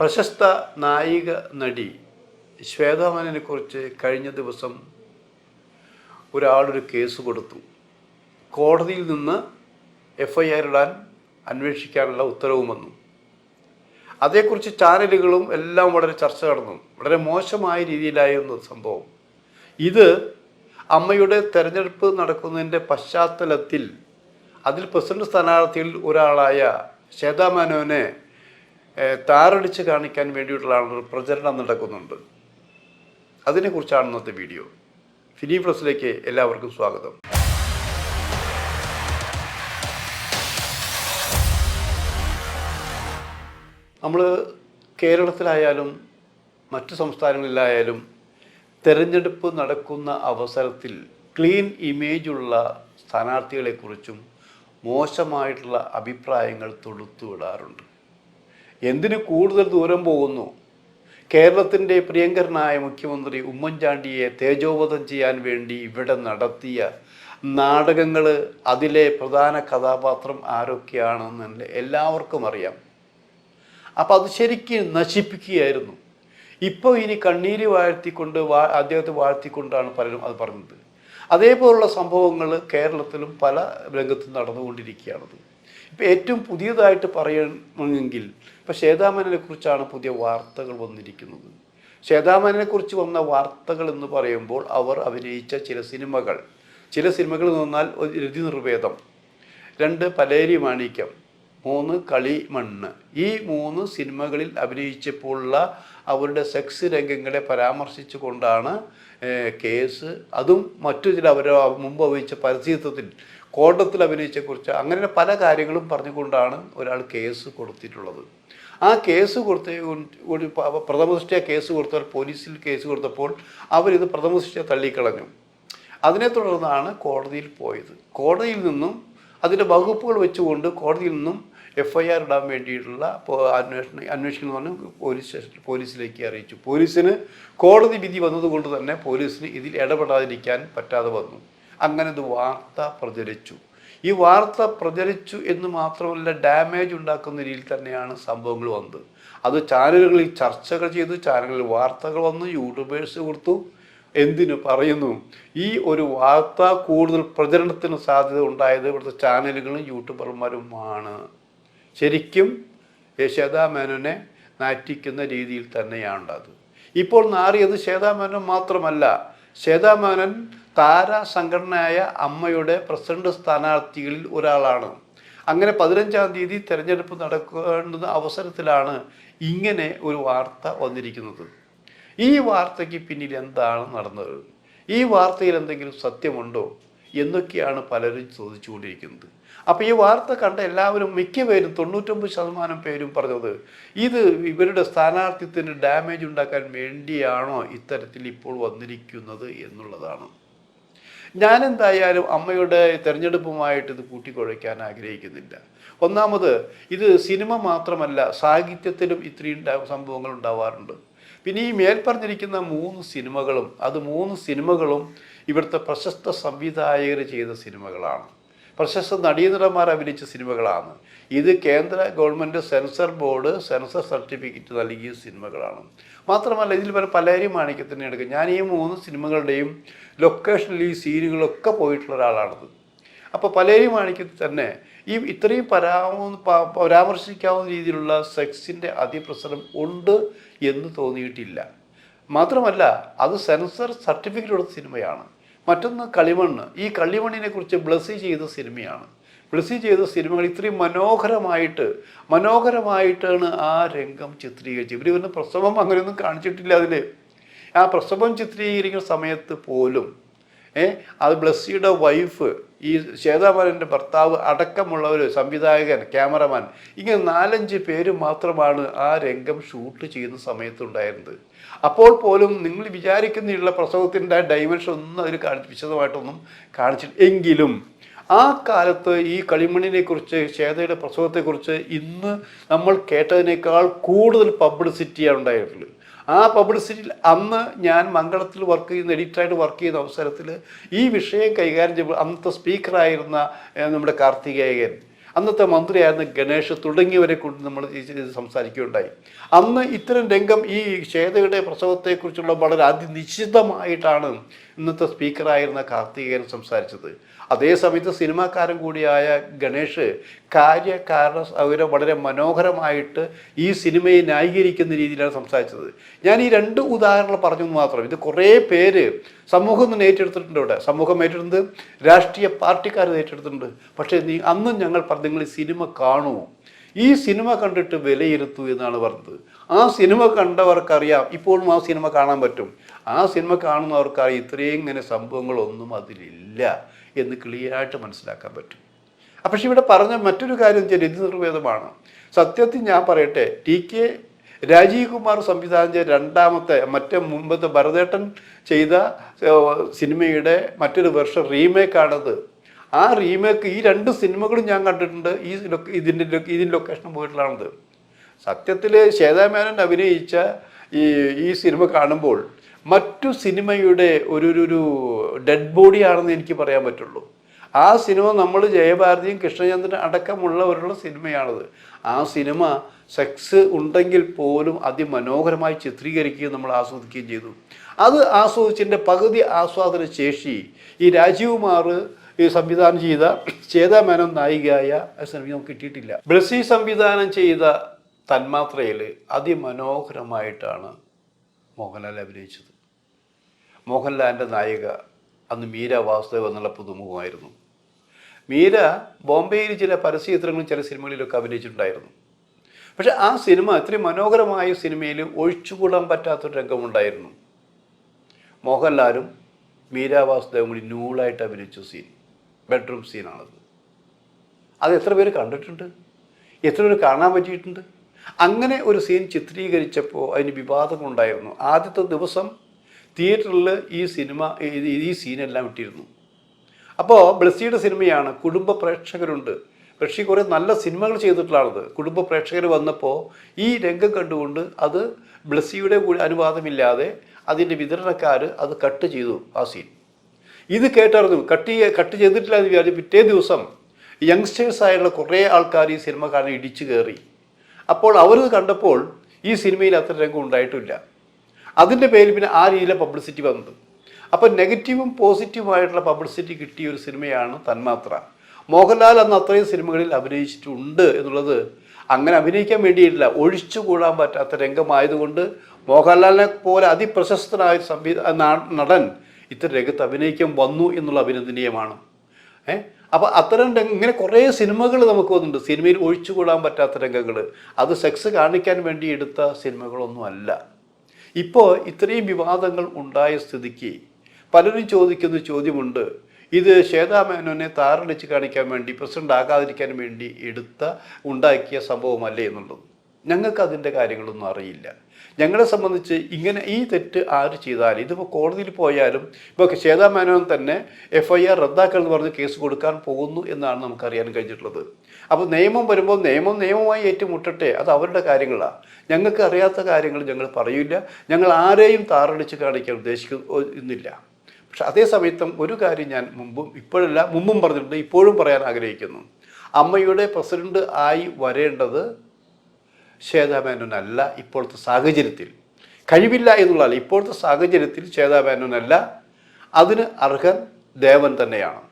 പ്രശസ്ത നായിക നടി ശ്വേതാമനെ കുറിച്ച് കഴിഞ്ഞ ദിവസം ഒരാളൊരു കേസ് കൊടുത്തു. കോടതിയിൽ നിന്ന് എഫ് ഐ ആർ ഇടാൻ അന്വേഷിക്കാനുള്ള ഉത്തരവും വന്നു. അതേക്കുറിച്ച് ചാനലുകളും എല്ലാം വളരെ ചർച്ച നടന്നു. വളരെ മോശമായ രീതിയിലായിരുന്നു സംഭവം. ഇത് അമ്മയുടെ തെരഞ്ഞെടുപ്പ് നടക്കുന്നതിന്റെ പശ്ചാത്തലത്തിൽ അതിൽ പ്രസിഡന്റ് സ്ഥാനാർത്ഥിയിൽ ഒരാളായ ശ്വേതാ മേനോനെ ഏഹ്, താറടിച്ച് കാണിക്കാൻ വേണ്ടിയിട്ടുള്ള ആളുകൾ പ്രചരണം നടക്കുന്നുണ്ട്. അതിനെക്കുറിച്ചാണ് ഇന്നത്തെ വീഡിയോ. ഫിനി പ്ലസിലേക്ക് എല്ലാവർക്കും സ്വാഗതം. നമ്മൾ കേരളത്തിലായാലും മറ്റു സംസ്ഥാനങ്ങളിലായാലും തെരഞ്ഞെടുപ്പ് നടക്കുന്ന അവസരത്തിൽ ക്ലീൻ ഇമേജുള്ള സ്ഥാനാർത്ഥികളെക്കുറിച്ചും മോശമായിട്ടുള്ള അഭിപ്രായങ്ങൾ തൊടുത്തുവിടാറുണ്ട്. എന്തിന് കൂടുതൽ ദൂരം പോകുന്നു? കേരളത്തിന്റെ പ്രിയങ്കരനായ മുഖ്യമന്ത്രി ഉമ്മൻചാണ്ടിയെ തേജോവധം ചെയ്യാൻ വേണ്ടി ഇവിടെ നടത്തിയ നാടകങ്ങൾ അതിലെ പ്രധാന കഥാപാത്രം ആരൊക്കെയാണെന്ന് എല്ലാവർക്കും അറിയാം. അപ്പം അത് ശരിക്കും നശിപ്പിക്കുകയായിരുന്നു. ഇപ്പോൾ ഇനി കണ്ണീര് വാഴ്ത്തിക്കൊണ്ട് വാ അദ്ദേഹത്തെ വാഴ്ത്തിക്കൊണ്ടാണ് പലരും അത് പറഞ്ഞത്. അതേപോലുള്ള സംഭവങ്ങൾ കേരളത്തിലും പല രംഗത്തും നടന്നുകൊണ്ടിരിക്കുകയാണത്. ഇപ്പം ഏറ്റവും പുതിയതായിട്ട് പറയണമെങ്കിൽ ഇപ്പം ശ്വേതാമനെ കുറിച്ചാണ് പുതിയ വാർത്തകൾ വന്നിരിക്കുന്നത്. ശ്വേതാമനെ കുറിച്ച് വന്ന വാർത്തകൾ എന്ന് പറയുമ്പോൾ അവർ അഭിനയിച്ച ചില സിനിമകൾ. ചില സിനിമകൾ എന്ന് പറഞ്ഞാൽ രതി നിർവേദം. രണ്ട് പലേരി മാണിക്യം. മൂന്ന് കളിമണ്ണ് ഈ മൂന്ന് സിനിമകളിൽ അഭിനയിച്ചപ്പോഴുള്ള അവരുടെ സെക്സ് രംഗങ്ങളെ പരാമർശിച്ചുകൊണ്ടാണ് കേസ്. അതും മറ്റു ചില അവർ മുമ്പ് അഭിനയിച്ച പരസ്യത്വത്തിൽ കോട്ടത്തിൽ അഭിനയിച്ചെക്കുറിച്ച് അങ്ങനെ പല കാര്യങ്ങളും പറഞ്ഞുകൊണ്ടാണ് ഒരാൾ കേസ് കൊടുത്തിട്ടുള്ളത്. ആ കേസ് കൊടുത്ത ഒരു പ- പ്രഥമദൃഷ്ടിയ കേസ് കൊടുത്തവർ പോലീസിൽ കേസ് കൊടുത്തപ്പോൾ അവരിത് പ്രഥമദൃഷ്ടിയ തള്ളിക്കളഞ്ഞു. അതിനെ തുടർന്നാണ് കോടതിയിൽ പോയത്. കോടതിയിൽ നിന്നും അതിന്റെ വകുപ്പുകൾ വെച്ചുകൊണ്ട് കോടതിയിൽ നിന്നും എഫ് ഐ ആർ ഇടാൻ വേണ്ടിയിട്ടുള്ള അന്വേഷണം അന്വേഷിക്കണം എന്ന് പറഞ്ഞ് പോലീസ് സ്റ്റേഷൻ പോലീസിലേക്ക് അറിയിച്ചു. പോലീസിന് കോടതി വിധി വന്നതുകൊണ്ട് തന്നെ പോലീസിന് ഇതിൽ ഇടപെടാതിരിക്കാൻ പറ്റാതെ വന്നു. അങ്ങനെ ഇത് വാർത്ത പ്രചരിച്ചു. ഈ വാർത്ത പ്രചരിച്ചു എന്ന് മാത്രമല്ല ഡാമേജ് ഉണ്ടാക്കുന്ന രീതിയിൽ തന്നെയാണ് സംഭവങ്ങൾ വന്നത്. അത് ചാനലുകളിൽ ചർച്ചകൾ ചെയ്തു ചാനലുകളിൽ വാർത്തകൾ വന്നു യൂട്യൂബേഴ്സ് കൊടുത്തു. എന്തിനു പറയുന്നു? ഈ ഒരു വാർത്ത കൂടുതൽ പ്രചരണത്തിന് സാധ്യത ഉണ്ടായത് ഇവിടുത്തെ ചാനലുകളും യൂട്യൂബർമാരുമാണ് ശരിക്കും യശോദാ മേനോനെ നാറ്റിക്കുന്ന രീതിയിൽ തന്നെയാണ് അത് ഇപ്പോൾ നാറിയത് ശ്വേതാ മേനോൻ മാത്രമല്ല ശ്വേതാ മേനോൻ താര സംഘടനയായ അമ്മയുടെ പ്രസിഡന്റ് സ്ഥാനാർത്ഥികളിൽ ഒരാളാണ്. അങ്ങനെ പതിനഞ്ചാം തീയതി തെരഞ്ഞെടുപ്പ് നടക്കേണ്ടുന്ന അവസരത്തിലാണ് ഇങ്ങനെ ഒരു വാർത്ത വന്നിരിക്കുന്നത്. ഈ വാർത്തയ്ക്ക് പിന്നിൽ എന്താണ് നടന്നത്? ഈ വാർത്തയിൽ എന്തെങ്കിലും സത്യമുണ്ടോ? എന്നൊക്കെയാണ് പലരും ചോദിച്ചുകൊണ്ടിരിക്കുന്നത്. അപ്പോൾ ഈ വാർത്ത കണ്ട എല്ലാവരും മിക്കപേരും തൊണ്ണൂറ്റൊമ്പത് ശതമാനം പേരും പറഞ്ഞത് ഇത് ഇവരുടെ സ്ഥാനാർത്ഥിത്വത്തിന് ഡാമേജ് ഉണ്ടാക്കാൻ വേണ്ടിയാണോ ഇത്തരത്തിൽ ഇപ്പോൾ വന്നിരിക്കുന്നത് എന്നുള്ളതാണ്. ഞാൻ എന്തായാലും അമ്മയുടെ തിരഞ്ഞെടുപ്പുമായിട്ട് ഇത് കൂട്ടിക്കുഴയ്ക്കാൻ ആഗ്രഹിക്കുന്നില്ല. ഒന്നാമത് ഇത് സിനിമ മാത്രമല്ല സാഹിത്യത്തിലും ഇത്രയും സംഭവങ്ങൾ ഉണ്ടാവാറുണ്ട്. പിന്നെ ഈ മേൽപ്പറഞ്ഞിരിക്കുന്ന മൂന്ന് സിനിമകളും അത് മൂന്ന് സിനിമകളും ഇവിടുത്തെ പ്രശസ്ത സംവിധായകർ ചെയ്ത സിനിമകളാണ്. പ്രശസ്ത നടീനടന്മാർ അഭിനയിച്ച സിനിമകളാണ്. ഇത് കേന്ദ്ര government censor board censor certificate നൽകിയ സിനിമകളാണ്. മാത്രമല്ല ഇതിൽ വരെ പലരും മാണിക്യത്തിന് എടുക്കും. ഞാൻ ഈ മൂന്ന് സിനിമകളുടെയും ലൊക്കേഷനിൽ ഈ സീനുകളൊക്കെ പോയിട്ടുള്ള ഒരാളാണത്. അപ്പോൾ പലരും മാണിക്യത്തിൽ തന്നെ ഈ ഇത്രയും പരാമ പരാമർശിക്കാവുന്ന രീതിയിലുള്ള സെക്സിന്റെ അതിപ്രസരം ഉണ്ട് എന്ന് തോന്നിയിട്ടില്ല. മാത്രമല്ല അത് സെൻസർ സർട്ടിഫിക്കറ്റ് കൊടുത്ത സിനിമയാണ്. മറ്റൊന്ന് കളിമണ്ണ്. ഈ കളിമണ്ണിനെ കുറിച്ച് ബ്ലസ്സി ചെയ്ത സിനിമയാണ്. ബ്ലസ്സി ചെയ്ത സിനിമകൾ ഇത്രയും മനോഹരമായിട്ട് മനോഹരമായിട്ടാണ് ആ രംഗം ചിത്രീകരിച്ചത്. ഇവർ ഇവരുടെ പ്രസവം അങ്ങനെയൊന്നും കാണിച്ചിട്ടില്ല അതിൽ ആ പ്രസവം ചിത്രീകരിക്കുന്ന സമയത്ത് പോലും ഏ? അത് ബ്ലസ്സിയുടെ വൈഫ് ഈ ശ്വേതാമരന്റെ ഭർത്താവ് അടക്കമുള്ള ഒരു സംവിധായകൻ ക്യാമറമാൻ ഇങ്ങനെ നാലഞ്ച് പേര് മാത്രമാണ് ആ രംഗം ഷൂട്ട് ചെയ്യുന്ന സമയത്തുണ്ടായിരുന്നത്. അപ്പോൾ പോലും നിങ്ങൾ വിചാരിക്കുന്നുള്ള പ്രസവത്തിന്റെ ഡൈമെൻഷൻ ഒന്നും അതിൽ കാണി വിശദമായിട്ടൊന്നും കാണിച്ചില്ല. എങ്കിലും ആ കാലത്ത് ഈ കളിമണ്ണിനെ കുറിച്ച് ശ്വേതയുടെ പ്രസവത്തെക്കുറിച്ച് ഇന്ന് നമ്മൾ കേട്ടതിനേക്കാൾ കൂടുതൽ പബ്ലിസിറ്റിയാണ് ഉണ്ടായിട്ടുള്ളത് ആ പബ്ലിസിറ്റിയിൽ അന്ന് ഞാൻ മംഗളത്തിൽ വർക്ക് ചെയ്യുന്ന എഡിറ്ററായിട്ട് വർക്ക് ചെയ്യുന്ന അവസരത്തിൽ ഈ വിഷയം കൈകാര്യം ചെയ്യുമ്പോൾ അന്നത്തെ സ്പീക്കറായിരുന്ന നമ്മുടെ കാർത്തികേയൻ. അന്നത്തെ മന്ത്രിയായിരുന്ന ഗണേഷ് തുടങ്ങിയവരെ കൊണ്ട് നമ്മൾ സംസാരിക്കുകയുണ്ടായി. അന്ന് ഇത്തരം രംഗം ഈ ശ്വേതയുടെ പ്രസവത്തെക്കുറിച്ചുള്ള വളരെ അതിനിശ്ചിതമായിട്ടാണ് ഇന്നത്തെ സ്പീക്കറായിരുന്ന കാർത്തികേയൻ സംസാരിച്ചത്. അതേ സമയത്ത് സിനിമാക്കാരൻ കൂടിയായ ഗണേഷ് കാര്യകാരണ സൗകര്യം വളരെ മനോഹരമായിട്ട് ഈ സിനിമയെ ന്യായീകരിക്കുന്ന രീതിയിലാണ് സംസാരിച്ചത്. ഞാൻ ഈ രണ്ട് ഉദാഹരണങ്ങൾ പറഞ്ഞുന്ന മാത്രം. ഇത് കുറേ പേര് സമൂഹം നിന്ന് ഏറ്റെടുത്തിട്ടുണ്ട് ഇവിടെ. സമൂഹം ഏറ്റെടുത്ത് രാഷ്ട്രീയ പാർട്ടിക്കാർ ഏറ്റെടുത്തിട്ടുണ്ട്. പക്ഷേ നീ അന്നും ഞങ്ങൾ പറഞ്ഞു നിങ്ങൾ ഈ സിനിമ കാണൂ. ഈ സിനിമ കണ്ടിട്ട് വിലയിരുത്തു എന്നാണ് പറഞ്ഞത്. ആ സിനിമ കണ്ടവർക്കറിയാം ഇപ്പോഴും ആ സിനിമ കാണാൻ പറ്റും. ആ സിനിമ കാണുന്നവർക്കറിയാം ഇത്രയും ഇങ്ങനെ സംഭവങ്ങളൊന്നും അതിലില്ല എന്ന് ക്ലിയറായിട്ട് മനസ്സിലാക്കാൻ പറ്റും. പക്ഷെ ഇവിടെ പറഞ്ഞ മറ്റൊരു കാര്യം വെച്ചാൽ നിർവേദമാണ് സത്യത്തിൽ ഞാൻ പറയട്ടെ ടി കെ രാജീവ് കുമാർ സംവിധാനം ചെയ്ത രണ്ടാമത്തെ മറ്റേ മുമ്പത്തെ ഭരതേട്ടൻ ചെയ്ത സിനിമയുടെ മറ്റൊരു വെർഷൻ റീമേക്കാണത്. ആ റീമേക്ക് ഈ രണ്ട് സിനിമകളും ഞാൻ കണ്ടിട്ടുണ്ട്. ഈ ഇതിന്റെ ഇതിന്റെ ലൊക്കേഷൻ പോയിട്ടുള്ളതാണത്. സത്യത്തിൽ ശ്വേതാമേനൻ അഭിനയിച്ച ഈ ഈ സിനിമ കാണുമ്പോൾ മറ്റു സിനിമയുടെ ഒരു- ഒരു ഡെഡ് ബോഡിയാണെന്ന് എനിക്ക് പറയാൻ പറ്റുള്ളൂ. ആ സിനിമ നമ്മൾ ജയഭാരതിയും കൃഷ്ണചന്ദ്രൻ അടക്കമുള്ളവരുടെ സിനിമയാണത്. ആ സിനിമ സെക്സ് ഉണ്ടെങ്കിൽ പോലും അതിമനോഹരമായി ചിത്രീകരിക്കുകയും നമ്മൾ ആസ്വദിക്കുകയും ചെയ്തു. അത് ആസ്വദിച്ചതിന്റെ പകുതി ആസ്വാദന ശേഷി ഈ രാജീവ് മാറ് ഈ സംവിധാനം ചെയ്ത ചേതാമേനോൻ നായികയായ സിനിമ നമുക്ക് കിട്ടിയിട്ടില്ല. ബ്ലസി സംവിധാനം ചെയ്ത തന്മാത്രയിൽ അതിമനോഹരമായിട്ടാണ് മോഹൻലാൽ അഭിനയിച്ചത്. മോഹൻലാലിന്റെ നായിക അന്ന് മീര വാസുദേവ് എന്നുള്ള പുതുമുഖമായിരുന്നു. മീര ബോംബെയിൽ ചില പരസ്യ ചിത്രങ്ങളും ചില സിനിമകളിലൊക്കെ അഭിനയിച്ചിട്ടുണ്ടായിരുന്നു. പക്ഷെ ആ സിനിമ ഇത്രയും മനോഹരമായ സിനിമയിൽ ഒഴിച്ചുകൂടാൻ പറ്റാത്തൊരു രംഗമുണ്ടായിരുന്നു. മോഹൻലാലും മീര വാസുദേവും കൂടി നൂളായിട്ട് അഭിനയിച്ച സീൻ ബെഡ്റൂം സീനാണത്. അത് എത്ര പേര് കണ്ടിട്ടുണ്ട്? എത്ര പേര് കാണാൻ പറ്റിയിട്ടുണ്ട്? അങ്ങനെ ഒരു സീൻ ചിത്രീകരിച്ചപ്പോൾ അതിന് വിവാദങ്ങളുണ്ടായിരുന്നു. ആദ്യത്തെ ദിവസം തിയേറ്ററിൽ ഈ സിനിമ ഈ- സീനെല്ലാം ഇട്ടിരുന്നു. അപ്പോൾ ബ്ലസ്സിയുടെ സിനിമയാണ് കുടുംബ പ്രേക്ഷകരുണ്ട്. ബ്ലസ്സി കുറേ നല്ല സിനിമകൾ ചെയ്തിട്ടുള്ളതാണത്. കുടുംബ പ്രേക്ഷകർ വന്നപ്പോൾ ഈ രംഗം കണ്ടുകൊണ്ട് അത് ബ്ലസ്സിയുടെ കൂടി അനുവാദമില്ലാതെ അതിന്റെ വിതരണക്കാർ അത് കട്ട് ചെയ്തു ആ സീൻ ഇത് കേട്ടറിഞ്ഞു. കട്ട് കട്ട് ചെയ്തിട്ടില്ല എന്ന് വിചാരിച്ചു പിറ്റേ ദിവസം യങ്സ്റ്റേഴ്സ് ആയുള്ള കുറേ ആൾക്കാർ ഈ സിനിമ കാണാൻ ഇടിച്ചു കയറി. അപ്പോൾ അവരത് കണ്ടപ്പോൾ ഈ സിനിമയിൽ അത്ര രംഗം ഉണ്ടായിട്ടില്ല. അതിന്റെ പേരിൽ പിന്നെ ആ രീതിയിലെ പബ്ലിസിറ്റി വന്നത്. അപ്പോൾ നെഗറ്റീവും പോസിറ്റീവുമായിട്ടുള്ള പബ്ലിസിറ്റി കിട്ടിയ ഒരു സിനിമയാണ് തന്മാത്ര. മോഹൻലാൽ അന്ന് അത്രയും സിനിമകളിൽ അഭിനയിച്ചിട്ടുണ്ട് എന്നുള്ളത് അങ്ങനെ അഭിനയിക്കാൻ വേണ്ടിയിട്ടില്ല. ഒഴിച്ചുകൂടാൻ പറ്റാത്ത രംഗമായതുകൊണ്ട് മോഹൻലാലിനെ പോലെ അതിപ്രശസ്തനായ സംവിധാന നടൻ ഇത്തരം രംഗത്ത് അഭിനയിക്കാൻ വന്നു എന്നുള്ള അഭിനന്ദനീയമാണ്. ഏഹ് അപ്പോൾ അത്തരം രംഗം ഇങ്ങനെ കുറേ സിനിമകൾ നമുക്ക് വന്നിട്ടുണ്ട്. സിനിമയിൽ ഒഴിച്ചുകൂടാൻ പറ്റാത്ത രംഗങ്ങൾ അത് സെക്സ് കാണിക്കാൻ വേണ്ടി എടുത്ത സിനിമകളൊന്നും അല്ല ഇപ്പോൾ ഇത്രയും വിവാദങ്ങൾ ഉണ്ടായ സ്ഥിതിക്ക് പലരും ചോദിക്കുന്ന ചോദ്യമുണ്ട്. ഇത് ശ്വേതാമേനോനെ താറടിച്ച് കാണിക്കാൻ വേണ്ടി പ്രസിഡന്റ് ആകാതിരിക്കാൻ വേണ്ടി എടുത്ത ഉണ്ടാക്കിയ സംഭവമല്ലേ എന്നുള്ളത്. ഞങ്ങൾക്ക് അതിന്റെ കാര്യങ്ങളൊന്നും അറിയില്ല. ഞങ്ങളെ സംബന്ധിച്ച് ഇങ്ങനെ ഈ തെറ്റ് ആര് ചെയ്താലും ഇതിപ്പോൾ കോടതിയിൽ പോയാലും ഇപ്പോൾ ശ്വേതാമേനോൻ തന്നെ എഫ് ഐ ആർ റദ്ദാക്കൽ എന്ന് പറഞ്ഞ് കേസ് കൊടുക്കാൻ പോകുന്നു എന്നാണ് നമുക്കറിയാൻ കഴിഞ്ഞിട്ടുള്ളത്. അപ്പോൾ നിയമം വരുമ്പോൾ നിയമം നിയമമായി ഏറ്റുമുട്ടട്ടെ അത് അവരുടെ കാര്യങ്ങളാണ് ഞങ്ങൾക്ക് അറിയാത്ത കാര്യങ്ങൾ ഞങ്ങൾ പറയില്ല ഞങ്ങൾ ആരെയും താറടിച്ച് കാണിക്കാൻ ഉദ്ദേശിക്കുന്നില്ല പക്ഷെ അതേ സമയത്തും ഒരു കാര്യം ഞാൻ മുമ്പും ഇപ്പോഴല്ല മുമ്പും പറഞ്ഞിട്ടുണ്ട് ഇപ്പോഴും പറയാൻ ആഗ്രഹിക്കുന്നു. അമ്മയുടെ പ്രസിഡന്റ് ആയി വരേണ്ടത് ശ്വേതാമേനോനല്ല ഇപ്പോഴത്തെ സാഹചര്യത്തിൽ. കഴിവില്ല എന്നുള്ളതല്ല ഇപ്പോഴത്തെ സാഹചര്യത്തിൽ ശ്വേതാമേനോനല്ല അതിന് അർഹൻ ദേവൻ തന്നെയാണ്.